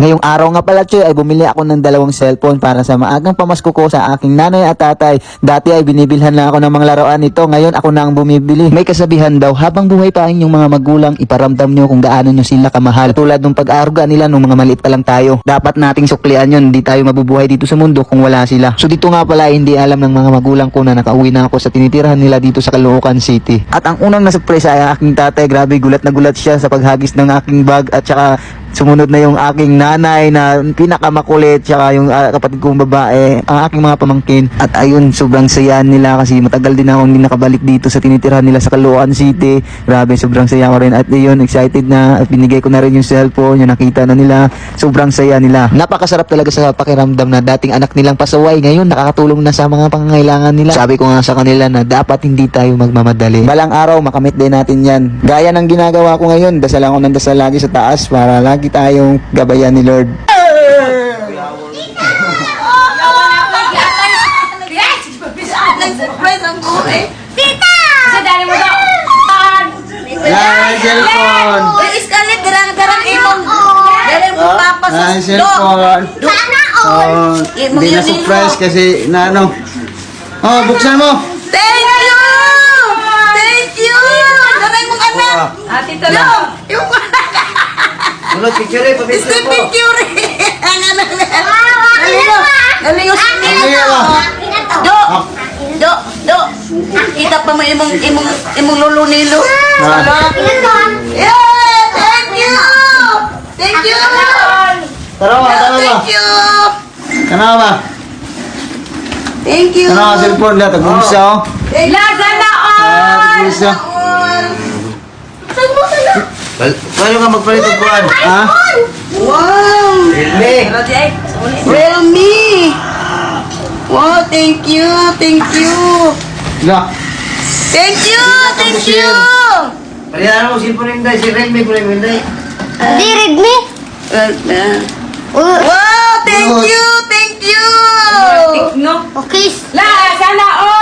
Ngayong araw nga pala, Choy, ay bumili ako ng dalawang cellphone para sa maagang pamasko ko sa aking nanay at tatay. Dati ay binibilhan na ako ng mga laruan nito, ngayon ako na ang bumibili. May kasabihan daw, habang buhay pa inyong mga magulang, iparamdam nyo kung gaano nyo sila kamahal. Tulad ng pag-aaruga nila nung mga maliit pa lang tayo. Dapat nating suklian yun, hindi tayo mabubuhay dito sa mundo kung wala sila. So dito nga pala, hindi alam ng mga magulang ko na nakauwi na ako sa tinitirahan nila dito sa Caloocan City. At ang unang nasurprise ay aking tatay, grabe gulat na gulat siya sa paghagis ng aking bag at saka Sumunod na yung aking nanay na pinakamakulit tsaka yung ah, kapatid kong babae, ang aking mga pamangkin. At ayun, sobrang saya nila kasi matagal din ako hindi nakabalik dito sa tinitirahan nila sa Caloocan City. Grabe, sobrang saya ko rin. At ayun, excited na. At binigay ko na rin yung cellphone, yung nakita na nila. Sobrang saya nila. Napakasarap talaga sa pakiramdam na dating anak nilang pasaway. Ngayon, nakakatulong na sa mga pangangailangan nila. Sabi ko nga sa kanila na dapat hindi tayo magmamadali. Balang araw, makamit din natin yan. Gaya ng ginagawa ko ngayon, dasal ako ng dasal lagi sa taas para lagi tayong gabayan ni Lord. Tita! Sa dali mo daw. Yan, cellphone. Uy, Scarlett, garang-garang imong. Dali mo papas. Yan, cellphone. Sana all! Hindi na surprise kasi na ano. Oh, buksan mo. Thank you! Thank you! Daray mong anak. Ate to lang. Yung Ano, picture eh, pabicture Steve mo. Picture. Ang anak na. Akin na to! Dali yung Akin na Sige to! ba? Akin na to! Do! Do! Do! Kita pa mo imong imong imong lolo nilo. Ah. Na to! Yeah! Thank you! Thank you! Tara ba, tara ba? Thank you! Kana ba? Thank you! Kana ka cellphone lahat, tagbulsa oh. Laga na Ah, all! Paano ka magpalit ng kuhan? Ha? Wow! Helme! Helme! Wow, thank you! Thank you! Ga! Thank you! Thank you! Palitan mo si Purinday, si Redmi, Purinday. Hindi, Redmi! Wow, thank you! Thank you! Okay. La, sana all!